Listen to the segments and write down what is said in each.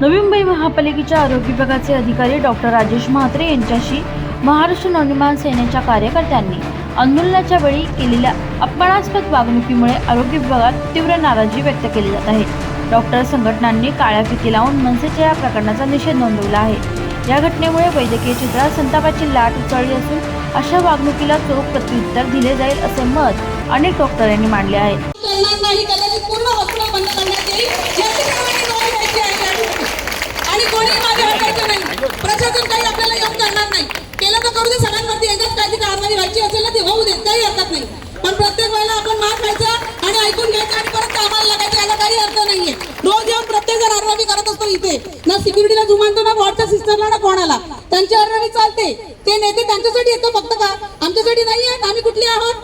राज्याच्या आरोग्य विभागाचे अधिकारी डॉक्टर राजेश म्हात्रे यांच्याशी महाराष्ट्र नवनिर्माण सेनेच्या कार्यकर्त्यांनी आंदोलनाच्या वेळी केलेल्या अपमानास्पद वागणुकीमुळे आरोग्य विभागात तीव्र नाराजी व्यक्त केली जात आहे. डॉक्टर संघटनांनी काळ्या फिती लावून मनसेच्या या प्रकरणाचा निषेध नोंदवला आहे. या घटनेमुळे वैद्यकीय क्षेत्रात संतापाची लाट उसळली असून अशा वागणुकीला चोख प्रत्युत्तर दिले जाईल असे मत अनेक डॉक्टरांनी मांडले आहे करणार नाही कदाचित पूर्ण हॉस्पिटल बंद करण्यात येईल याची कारवाई नोंद घ्यायची आहे त्या दिवशी. आणि कोणी मागे हटायचं नाही प्रशासन काही आपल्याला येऊन करणार नाही. केलं तर करू दे सगळ्यांवरती एकच काहीतरी कारवाई व्हायची असेल ना ती होऊ दे काही हरकत नाही. पण प्रत्येक वेळेला आपण मार खायचा आणि ऐकून घ्यायचं आणि परत कामाला लागायचं याला काही अर्थ नाहीये. रोज येऊन प्रत्येक जण आरवावी करत असतो इथे. ना सिक्युरिटीला जुमानतो ना वॉर्डच्या सिस्टरला ना कोणाला. त्यांची आरवावी चालते. ते नेते त्यांच्यासाठी येतो फक्त का? आमच्यासाठी नाही आहेत आम्ही कुठले आहोत?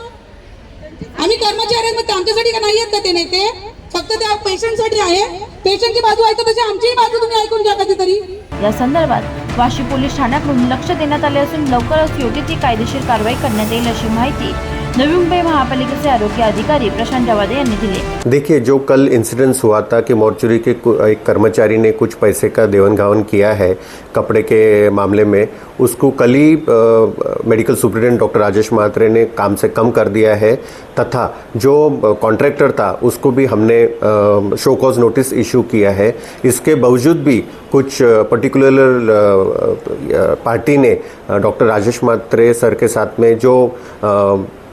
आम्ही कर्मचारी आहेत मग ते आमच्यासाठी का नाही आहेत का ते नेते? फक्त त्या पेशंटसाठी आहे. पेशंटची बाजू ऐकत तशी आमचीही बाजू तुम्ही ऐकून घ्या कधीतरी. या संदर्भात वाशी पोलीस ठाण्याकडून लक्ष देण्यात आले असून लवकरच योग्य ती कायदेशीर कारवाई करण्यात येईल अशी माहिती नवी मुंबई महापालिकेचे आरोग्य अधिकारी प्रशांत जवादे देखिए, जो कल इंसिडेंस हुआ था कि मॉर्चुरी के एक कर्मचारी ने कुछ पैसे का देवन घावन किया है कपड़े के मामले में, उसको कल ही medical superintendent doctor Rajesh Mhatre ने काम से कम कर दिया है, तथा जो कॉन्ट्रैक्टर था, उसको भी हमने शो कॉज नोटिस इशू किया है। इसके बावजूद भी कुछ पर्टिकुलर पार्टी ने डॉक्टर राजेश मात्रे सर के साथ में जो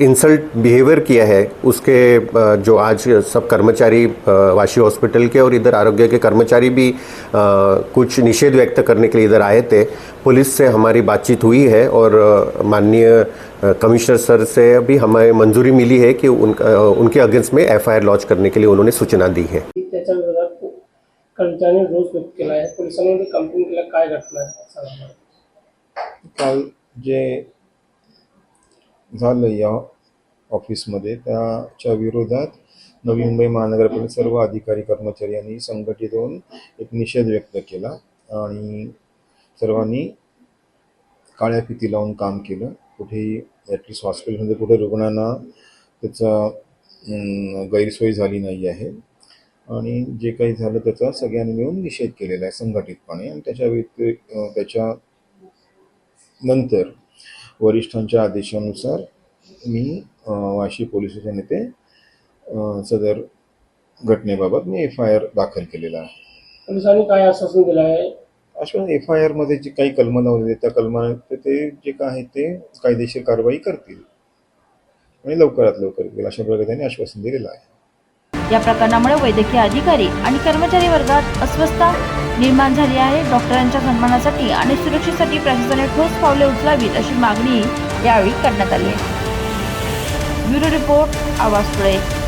इंसल्ट बिहेवियर किया है, उसके जो आज सब कर्मचारी वाशी हॉस्पिटल के और इधर आरोग्य के कर्मचारी भी कुछ निषेध व्यक्त करने के लिए इधर आए थे। पुलिस से हमारी बातचीत हुई है और माननीय कमिश्नर सर से भी हमें मंजूरी मिली है कि उनका उनके अगेंस्ट में एफआईआर लॉन्च करने के लिए उन्होंने सूचना दी है। कर्मचाऱ्यांनी रोष व्यक्त केला आहे. पोलिसांमध्ये कंप्लेंट केल्या काय घटना आहे? सांगा मला. काल जे झालं या ऑफिसमध्ये त्याच्या विरोधात नवी मुंबई महानगरपालिका सर्व अधिकारी कर्मचारी यांनी संघटित होऊन एक निषेध व्यक्त केला आणि सर्वांनी काळ्या फिती लावून काम केलं. कुठेही ॲटलिस्ट हॉस्पिटलमध्ये कुठे रुग्णांना त्याचा अं, गैरसोय झाली नाही आहे. आणि जे काही झालं त्याचा सगळ्यांनी मिळून निषेध केलेला आहे संघटितपणे. आणि त्याच्या व्यतिरिक्त त्याच्या नंतर वरिष्ठांच्या आदेशानुसार मी वाशी पोलीस स्टेशन येथे सदर घटनेबाबत मी एफ आय आर दाखल केलेला आहे. पोलिसांनी काय आश्वासन दिलं आहे? अशा एफ आय आरमध्ये जी काही कलमं लावलेली त्या कलमा ते जे काय आहे ते कायदेशीर कारवाई करतील. आणि लवकरात लवकर अशा प्रकारे त्यांनी आश्वासन दिलेलं आहे. या प्रकरणामुळे वैद्यकीय अधिकारी आणि कर्मचारी वर्गात अस्वस्थता निर्माण झाली आहे. डॉक्टरांच्या सन्मानासाठी आणि सुरक्षेसाठी प्रशासनाने ठोस पावले उचलावीत अशी मागणी यावेळी करण्यात आली आहे. ब्युरो रिपोर्ट आवाज पुढे.